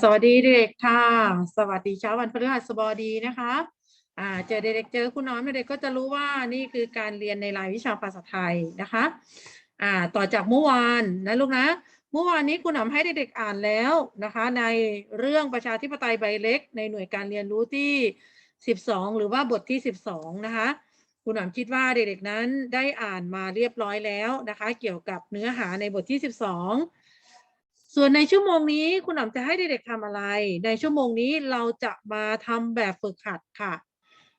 สวัสดีเด็กค่ะ สวัสดีเช้าวันพฤหัสบดีนะคะอ่าเจอเด็กๆเจอคุณน้อมเด็กๆก็จะรู้ว่านี่คือการเรียนในรายวิชาภาษาไทยนะคะอ่าต่อจากเมื่อวานนะลูกนะเมื่อวานนี้คุณหนอมให้เด็กๆอ่านแล้วนะคะ ในเรื่องประชาธิปไตยใบเล็ก ในหน่วยการเรียนรู้ที่ 12 หรือว่าบทที่ 12 นะคะคุณหนอมคิดว่าเด็กๆนั้นได้อ่านมาเรียบร้อยแล้วนะคะ เกี่ยวกับเนื้อหาในบทที่ 12 ส่วนในชั่วโมงนี้คุณหนอมจะให้เด็กๆทำอะไร ในชั่วโมงนี้เราจะมาทำแบบฝึกหัดค่ะ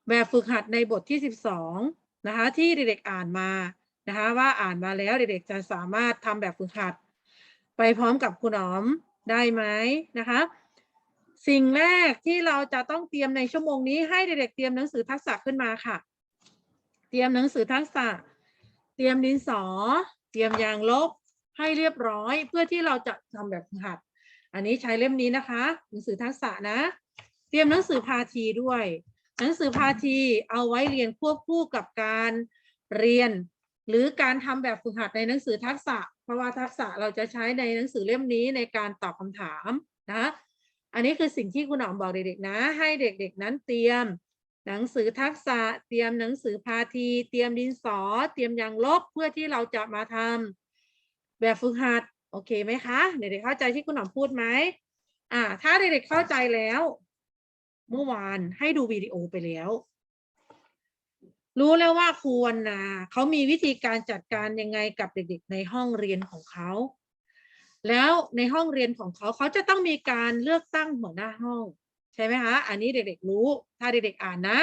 แบบฝึกหัดในบทที่ 12นะคะที่เด็กๆอ่านมานะคะว่าอ่านมาแล้วเด็กๆจะสามารถทำแบบฝึกหัด ไปพร้อมกับคุณหนอมได้ไหมนะคะ สิ่งแรกที่เราจะต้องเตรียมในชั่วโมงนี้ให้เด็กๆเตรียมหนังสือทักษะขึ้นมาค่ะ เตรียมหนังสือทักษะ เตรียมดินสอ เตรียมยางลบ ให้เรียบร้อยเพื่อที่เราจะทำแบบฝึกหัด อันนี้ใช้เล่มนี้นะคะ หนังสือทักษะนะ เตรียมหนังสือพาทีด้วย หนังสือพาทีเอาไว้เรียนควบคู่กับการเรียน หรือการทำแบบฝึกหัดในหนังสือทักษะ เพราะว่าทักษะเราจะใช้ในหนังสือเล่มนี้ในการตอบคำถามนะอันนี้คือสิ่งที่คุณหนอมบอกเด็กๆนะ ให้เด็กๆนั้นเตรียม หนังสือทักษะ เตรียมหนังสือพาที เตรียมดินสอ เตรียมยางลบเพื่อที่เราจะมาทำ แบบฝึกหัด โอเคไหมคะ เด็กๆเข้าใจที่คุณหนอมพูดไหมอ่า ถ้าเด็กๆเข้าใจแล้ว เมื่อวานให้ดูวิดีโอไปแล้ว รู้แล้วว่าครูวรรณาเขามีวิธีการจัดการยังไงกับเด็ก ๆ ในห้องเรียนของเขาแล้วในห้องเรียนของเขาเขาจะต้องมีการเลือกตั้งหัวหน้าห้อง ใช่ไหมคะ อันนี้เด็กๆรู้ ถ้าเด็กๆอ่านนะ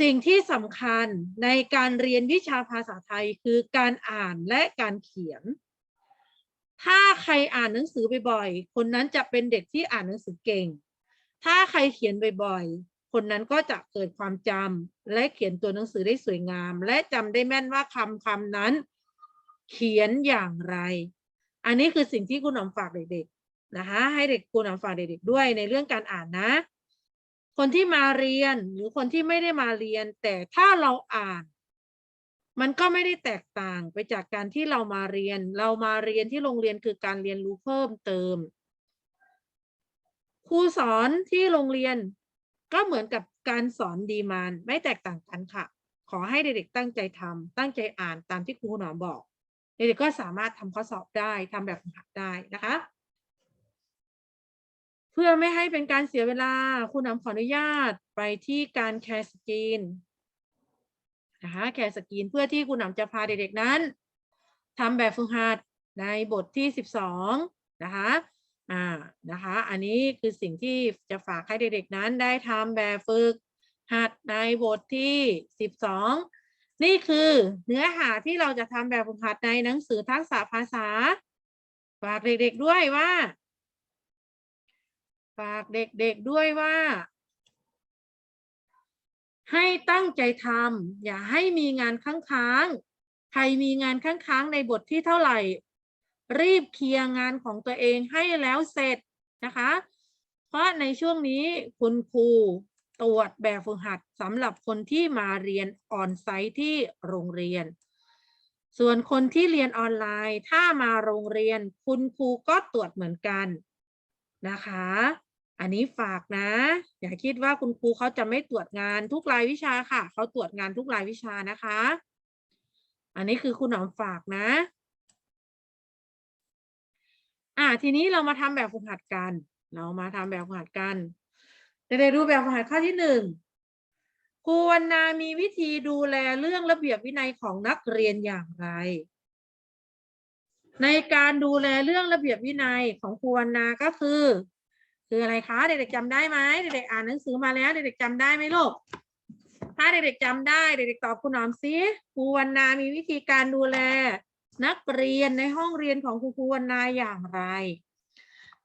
สิ่งที่สำคัญในการเรียนวิชาภาษาไทยคือการอ่านและการเขียน ถ้าใครอ่านหนังสือบ่อยๆ คนนั้นจะเป็นเด็กที่อ่านหนังสือเก่ง ถ้าใครเขียนบ่อยๆ คนนั้นก็จะเกิดความจำและเขียนตัวหนังสือได้สวยงาม และจำได้แม่นว่าคำคำนั้น เขียนอย่างไร อันนี้คือสิ่งที่คุณหนอมฝากเด็กๆนะคะให้เด็กคุณหนอมฝากเด็กๆด้วยในเรื่องการอ่านนะ คนที่มาเรียนหรือคนที่ไม่ได้มาเรียน แต่ถ้าเราอ่าน มันก็ไม่ได้แตกต่างไปจากการที่เรามาเรียน เรามาเรียนที่โรงเรียนคือการเรียนรู้เพิ่มเติมครูสอนที่โรงเรียนก็เหมือนกับการสอนดีมานไม่แตกต่างกันค่ะ ขอให้เด็กๆตั้งใจทำตั้งใจอ่านตามที่ครูหนอมบอก เด็กๆก็สามารถทำข้อสอบได้ทำแบบฝึกหัดได้นะคะ เพื่อไม่ให้เป็นการเสียเวลาคุณหนอมขออนุญาตไปที่การแคร์สกรีนนะคะแคร์สกรีนเพื่อที่คุณหนอมจะพาเด็กๆนั้นทำแบบฝึกหัดในบทที่สิบสองนะคะอ่านะคะ อันนี้คือสิ่งที่จะฝากให้เด็กๆนั้นได้ทำแบบฝึกหัดในบทที่สิบสองนี่คือเนื้อหาที่เราจะทำแบบฝึกหัดในหนังสือทักษะภาษา ฝากเด็กๆด้วยว่า ฝากเด็กๆด้วยว่า ให้ตั้งใจทำอย่าให้มีงานค้างๆใครมีงานค้างๆในบทที่เท่าไหร่ รีบเคลียร์งานของตัวเองให้แล้วเสร็จนะคะ เพราะในช่วงนี้คุณครูตรวจแบบฝึกหัดสำหรับคนที่มาเรียนออนไซต์ที่โรงเรียน ส่วนคนที่เรียนออนไลน์ ถ้ามาโรงเรียน คุณครูก็ตรวจเหมือนกันนะคะ อันนี้ฝากนะ อย่าคิดว่าคุณครูเขาจะไม่ตรวจงานทุกรายวิชาค่ะ เขาตรวจงานทุกรายวิชานะคะ อันนี้คือคุณหนอมฝากนะ อ่าทีนี้เรามาทำแบบฝึกหัดกัน เรามาทำแบบฝึกหัดกันเดี๋ยวดูแบบฝึกหัดข้อที่หนึ่งครูวรรณามีวิธีดูแลเรื่องระเบียบวินัยของนักเรียนอย่างไร ในการดูแลเรื่องระเบียบวินัยของครูวรรณาก็คือ คืออะไรคะ เด็กๆจำได้ไหมเด็กๆอ่านหนังสือมาแล้ว เด็กๆจำได้ไหมลูกถ้าเด็กๆจำได้เด็กๆตอบคุณหนอมซิครูวรรณามีวิธีการดูแล นักเรียนในห้องเรียนของครูครูวรรณาอย่างไร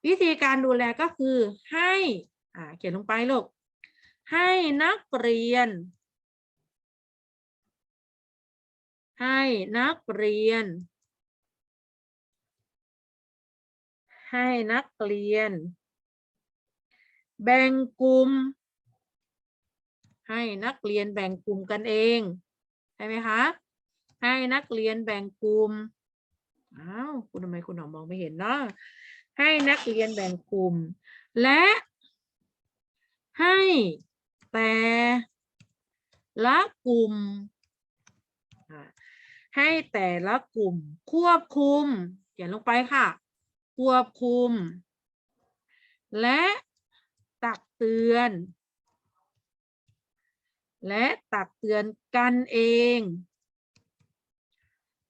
วิธีการดูแลก็คือให้อ่าเขียนลงไปลูกให้นักเรียน ให้นักเรียน ให้นักเรียน แบ่งกลุ่ม ให้นักเรียนแบ่งกลุ่มกันเองใช่ไหมคะ ให้นักเรียนแบ่งกลุ่มอ้าวคุณทำไมคุณหนอมมองไม่เห็นเนาะให้นักเรียนแบ่งกลุ่ม และให้แต่ละกลุ่ม ให้แต่ละกลุ่ม ควบคุมเขียนลงไปค่ะ ควบคุม และ เตือน และตักเตือนกันเอง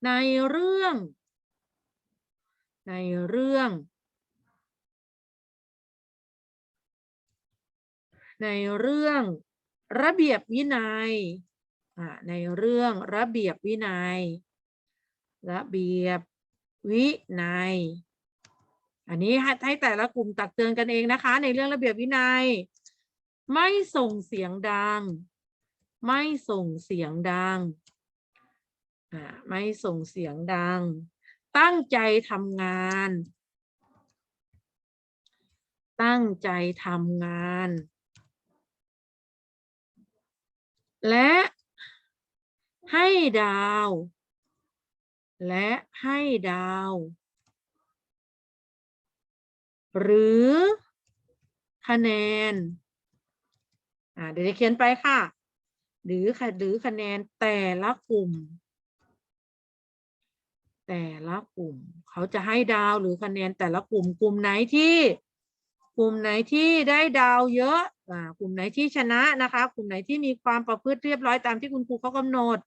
ในเรื่อง ในเรื่อง ในเรื่องระเบียบวินัยในเรื่องระเบียบวินัย ระเบียบวินัย อันนี้ให้แต่ละกลุ่มตักเตือนกันเองนะคะ ในเรื่องระเบียบวินัย ไม่ส่งเสียงดัง ไม่ส่งเสียงดังอ่าไม่ส่งเสียงดัง ตั้งใจทำงาน ตั้งใจทำงาน และให้ดาว และให้ดาว หรือคะแนนอ่าเดี๋ยวจะเขียนไปค่ะ หรือค่ะหรือคะแนนแต่ละกลุ่ม แต่ละกลุ่ม เขาจะให้ดาวหรือคะแนนแต่ละกลุ่ม กลุ่มไหนที่ กลุ่มไหนที่ได้ดาวเยอะอ่ากลุ่มไหนที่ชนะนะคะ กลุ่มไหนที่มีความประพฤติเรียบร้อยตามที่คุณครูเขากำหนด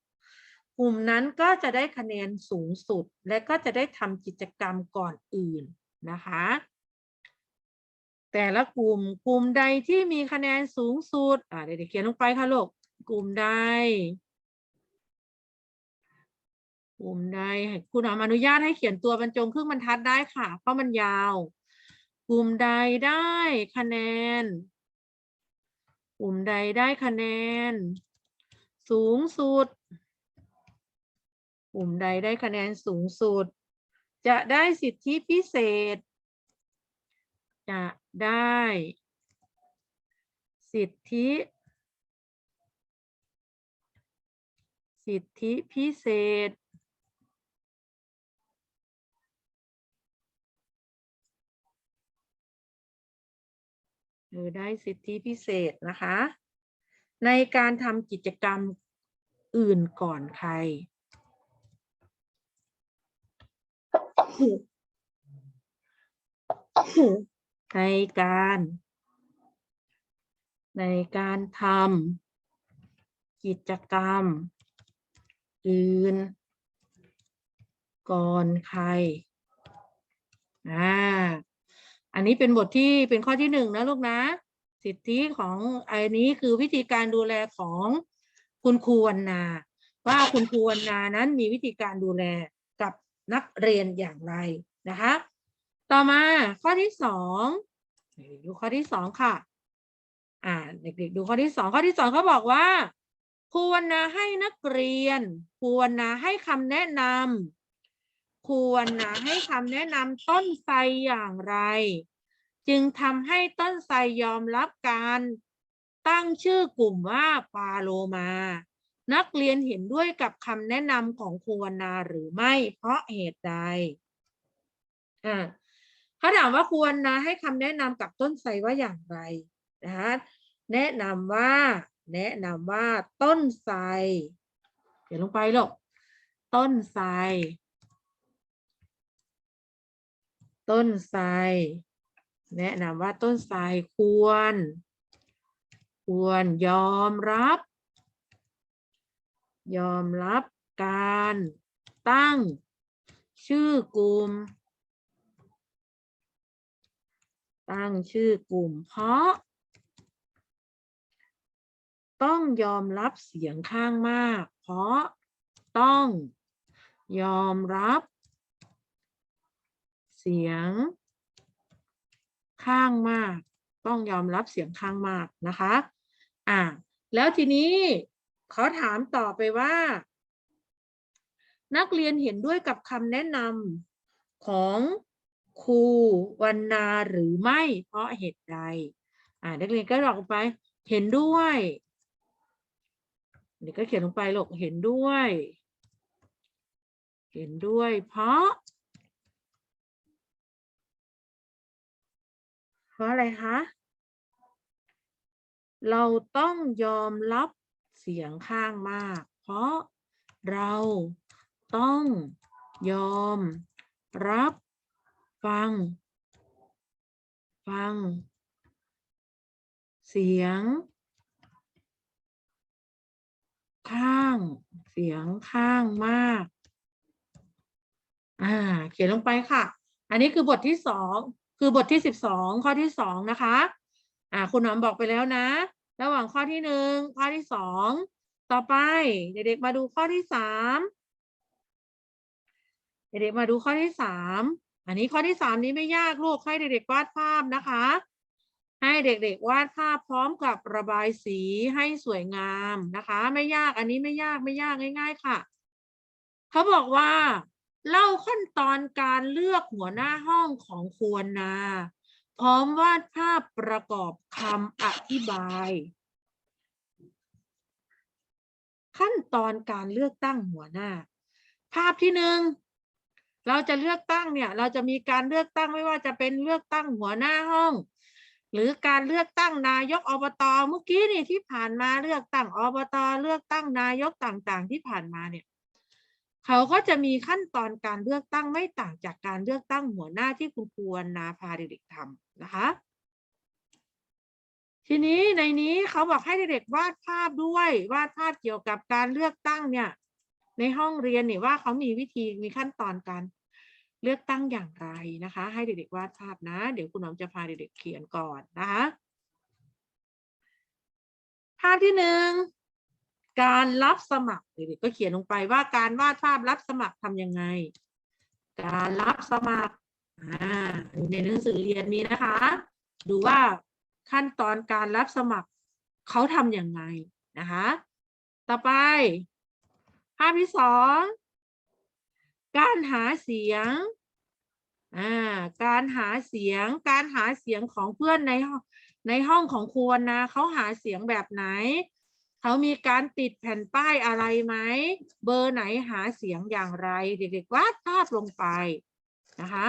กลุ่มนั้นก็จะได้คะแนนสูงสุด และก็จะได้ทำกิจกรรมก่อนอื่นนะคะ แต่ละกลุ่มกลุ่มใดที่มีคะแนนสูงสุด อ่าเดี๋ยวเขียนลงไปค่ะลูกกลุ่มใด กลุ่มใดให้คุณอนุญาตให้เขียนตัวบรรจงครึ่งบรรทัดได้ค่ะ เพราะมันยาว กลุ่มใดได้คะแนน กลุ่มใดได้คะแนน สูงสุด กลุ่มใดได้คะแนนสูงสุด จะได้สิทธิพิเศษ จะ ได้ สิทธิ สิทธิพิเศษ หรือได้สิทธิพิเศษนะคะ ในการทำกิจกรรมอื่นก่อนใคร ในการ ในการทำกิจกรรม อื่น ก่อนใครอ่าอันนี้เป็นบทที่เป็นข้อที่หนึ่งนะลูกนะ สิทธิของอันนี้คือวิธีการดูแลของคุณครูวรรณาว่าคุณครูวรรณานั้นมีวิธีการดูแลกับนักเรียนอย่างไรนะคะ ต่อมาข้อที่สองดูข้อที่สองค่ะ อ่า เด็กๆ ดูข้อที่สองข้อที่สองเขาบอกว่าครูวรรณาให้นักเรียนครูวรรณาให้คำแนะนำครูวรรณาให้คำแนะนำต้นไทรอย่างไร จึงทำให้ต้นไทรยอมรับการตั้งชื่อกลุ่มว่าปาโลมา นักเรียนเห็นด้วยกับคำแนะนำของครูวรรณาหรือไม่เพราะเหตุใดอ่า เขาถามว่าควรนะให้คำแนะนำกับต้นไทรว่าอย่างไรนะคะแนะนำว่า แนะนำว่าต้นไทรเขียนลงไปหลูกต้นไทรต้นไทรแนะนำว่าต้นไทรควร ควรยอมรับ ยอมรับการตั้งชื่อกลุ่ม ตั้งชื่อกลุ่ม เพราะ ต้องยอมรับเสียงข้างมาก เพราะต้องยอมรับ เสียง ข้างมาก ต้องยอมรับเสียงข้างมากนะคะอ่าแล้วทีนี้เขาถามต่อไปว่า นักเรียนเห็นด้วยกับคำแนะนำของ ครูวรรณาหรือไม่เพราะเหตุใด อ่านักเรียนก็บอกไป เห็นด้วยเด็กก็เขียนลงไปหรอกเห็นด้วย เห็นด้วย เพราะ เพราะอะไรคะ เราต้องยอมรับเสียงข้างมาก เพราะเราต้องยอมรับ ฟัง ฟัง เสียง ข้าง เสียงข้างมาก อ่า เขียนลงไปค่ะ อันนี้คือบทที่สอง คือบทที่สิบสองข้อที่สองนะคะ อ่า คุณหนอมบอกไปแล้วนะ ระหว่างข้อที่หนึ่ง ข้อที่สอง ต่อไป เด็กๆมาดูข้อที่สามเด็กๆมาดูข้อที่สาม อันนี้ข้อที่สามนี้ไม่ยากลูกให้เด็กๆวาดภาพนะคะ ให้เด็กๆวาดภาพพร้อมกับระบายสีให้สวยงามนะคะ ไม่ยากอันนี้ไม่ยากไม่ยากง่าย ๆ ค่ะ เขาบอกว่า เล่าขั้นตอนการเลือกหัวหน้าห้องของควรนาพร้อมวาดภาพประกอบคำอธิบาย ขั้นตอนการเลือกตั้งหัวหน้า ภาพที่หนึ่ง เราจะเลือกตั้งเนี่ย เราจะมีการเลือกตั้งไม่ว่าจะเป็นเลือกตั้งหัวหน้าห้อง หรือการเลือกตั้งนายกอบตเมื่อกี้นี่ที่ผ่านมาเลือกตั้งอบตเลือกตั้งนายกต่างๆ ที่ผ่านมาเนี่ยเขาก็จะมีขั้นตอนการเลือกตั้งไม่ต่างจากการเลือกตั้งหัวหน้าที่คุณควรรณาพาเด็กๆทำนะคะ ทีนี้ในนี้เขาบอกให้เด็กๆวาดภาพด้วยวาดภาพเกี่ยวกับการเลือกตั้งเนี่ย ในห้องเรียนเนี่ยว่าเขามีวิธีมีขั้นตอนการเลือกตั้งอย่างไรนะคะ ให้เด็กๆวาดภาพนะ เดี๋ยวคุณหนอมจะพาเด็กๆเขียนก่อนนะคะ ภาพที่หนึ่งการรับสมัครเด็กๆก็เขียนลงไปว่าการวาดภาพรับสมัครทำยังไง การรับสมัครในหนังสือเรียนมีนะคะ ดูว่าขั้นตอนการรับสมัครเขาทำยังไงนะคะ ต่อไป ภาพที่สองการหาเสียงอ่าการหาเสียง การหาเสียงของเพื่อนในในห้องของครูวรรณาเขาหาเสียงแบบไหนเขามีการติดแผ่นป้ายอะไรไหม เบอร์ไหนหาเสียงอย่างไร เด็กๆวาดภาพลงไปนะคะ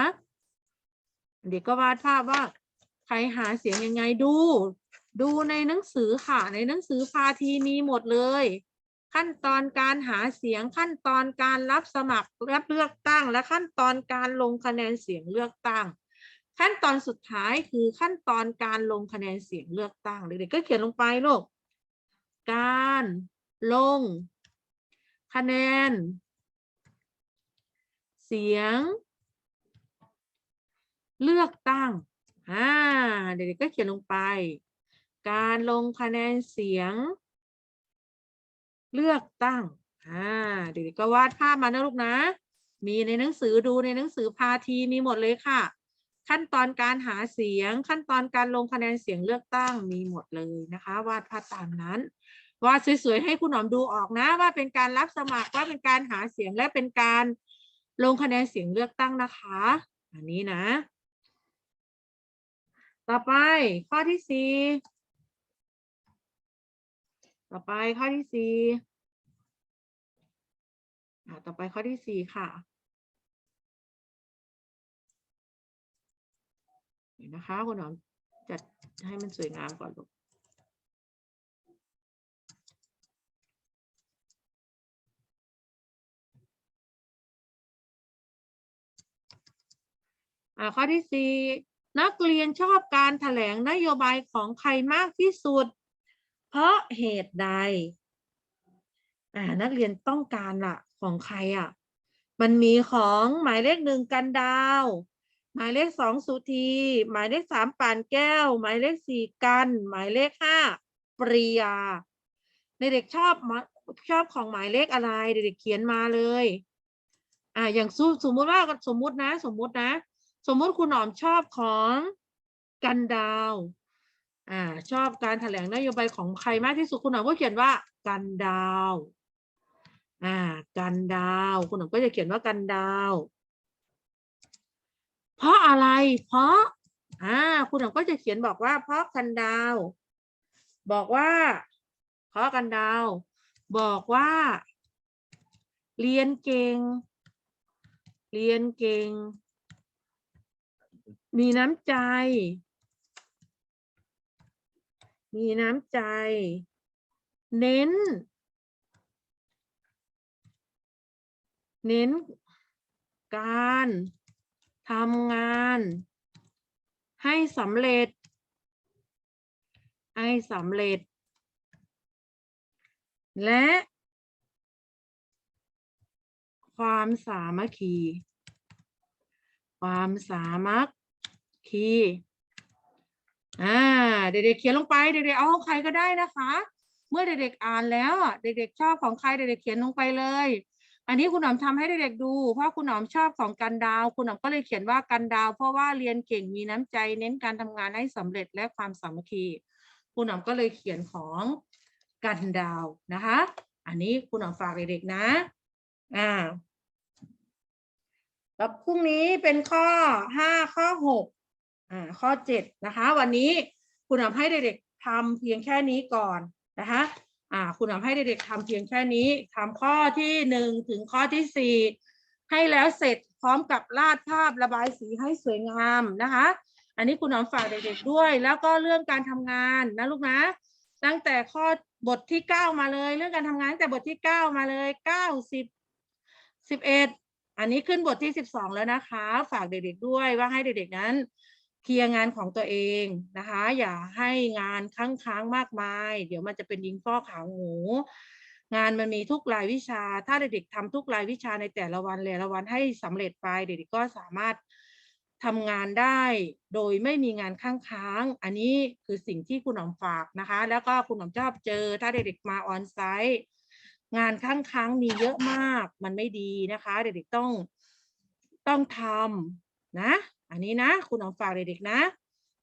เด็กก็วาดภาพว่า ใครหาเสียงยังไงดู ดูในหนังสือค่ะ ในหนังสือพาทีมีหมดเลย ขั้นตอนการหาเสียงขั้นตอนการรับสมัครรับเลือกตั้ง และขั้นตอนการลงคะแนนเสียงเลือกตั้ง ขั้นตอนสุดท้ายคือขั้นตอนการลงคะแนนเสียงเลือกตั้งเด็กๆก็เขียนลงไปลูกการลง คะแนน เสียง เลือกตั้งอ่าเด็กๆก็เขียนลงไป การลงคะแนนเสียง เลือกตั้งอ่าเด็กๆก็วาดภาพมานะลูกนะ มีในหนังสือดูในหนังสือพาทีมีหมดเลยค่ะ ขั้นตอนการหาเสียง ขั้นตอนการลงคะแนนเสียงเลือกตั้งมีหมดเลยนะคะ วาดภาพตามนั้นวาดสวยๆให้คุณหนอมดูออกนะ ว่าเป็นการรับสมัครว่าเป็นการหาเสียงและเป็นการลงคะแนนเสียงเลือกตั้งนะคะ อันนี้นะ ต่อไปข้อที่สี่ ต่อไปข้อที่สี่อ่าต่อไปข้อที่สี่ค่ะเดี๋ยวนะคะคุณหอมจัดให้มันสวยงามก่อนลูกอ่าข้อที่สี่นักเรียนชอบการแถลงนโยบายของใครมากที่สุด เพราะเหตุใด อ่า นักเรียนต้องการล่ะของใครอะ มันมีของหมายเลขหนึ่งกันดาว หมายเลขสองสุธีหมายเลขสามป่านแก้ว หมายเลขสี่กัน หมายเลขห้าปริยา ในเด็กชอบชอบของหมายเลขอะไร เด็กๆเขียนมาเลย อ่า อย่างสู้สมมุติว่าสมมุตินะ สมมุตินะ สมมุติคุณหนอมชอบของกันดาว อ่าชอบการแถลงนโยบายของใครมากที่สุดคุณหนอมก็เขียนว่ากันดาวอ่ากันดาวคุณหนอมก็จะเขียนว่ากันดาว เพราะอะไร เพราะอ่าคุณหนอมก็จะเขียนบอกว่า เพราะกันดาว บอกว่า เพราะกันดาว บอกว่า เรียนเก่ง เรียนเก่ง มีน้ำใจ มีน้ำใจ เน้น เน้น การทำงาน ให้สำเร็จ ให้สำเร็จ และ ความสามัคคี ความสามัคคี อ่าเด็กๆเขียนลงไปเด็กๆเอาของใครก็ได้นะคะ เมื่อเด็กๆอ่านแล้วเด็กๆชอบของใครเด็กๆเขียนลงไปเลย อันนี้คุณหนอมทำให้เด็กๆดูเพราะคุณหนอมชอบของกันดาว คุณหนอมก็เลยเขียนว่ากันดาว เพราะว่าเรียนเก่งมีน้ำใจ เน้นการทำงานให้สำเร็จและความสามัคคีคุณหนอมก็เลยเขียนของกันดาวนะคะ อันนี้คุณหนอมฝากเด็กๆนะอ่าแล้วพรุ่งนี้เป็นข้อห้าข้อหก อ่าข้อเจ็ดนะคะ วันนี้คุณทำให้เด็กๆทำเพียงแค่นี้ก่อนนะคะอ่าคุณทำให้เด็กๆทำเพียงแค่นี้ทำข้อที่หนึ่งถึงข้อที่สี่ให้แล้วเสร็จพร้อมกับลาดภาพระบายสีให้สวยงามนะคะ อันนี้คุณหนอมฝากเด็กๆด้วย แล้วก็เรื่องการทำงานนะลูกนะตั้งแต่ข้อบทที่เก้ามาเลย เรื่องการทำงานตั้งแต่บทที่เก้ามาเลยเก้าสิบสิบเอ็ดอันนี้ขึ้นบทที่สิบสองแล้วนะคะ ฝากเด็กๆด้วยว่าให้เด็กๆนั้น เคลียร์งานของตัวเองนะคะ อย่าให้งานค้างค้างๆมากมาย เดี๋ยวมันจะเป็นยิงฟอกขาวหมูงานมันมีทุกรายวิชา ถ้าเด็กๆทำทุกรายวิชาในแต่ละวันแต่ละวันให้สำเร็จไป เด็กๆก็สามารถทำงานได้ โดยไม่มีงานค้างค้างๆอันนี้คือสิ่งที่คุณหนอมฝากนะคะ แล้วก็คุณหนอมชอบเจอ ถ้าเด็กๆมาออนไซต์งานค้างค้างๆมีเยอะมาก มันไม่ดีนะคะ เด็กๆต้องต้องทำนะ อันนี้นะคุณน้องฝากเด็กๆนะ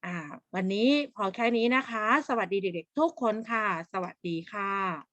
อ่า วันนี้พอแค่นี้นะคะ สวัสดีเด็กๆทุกคนค่ะ สวัสดีค่ะ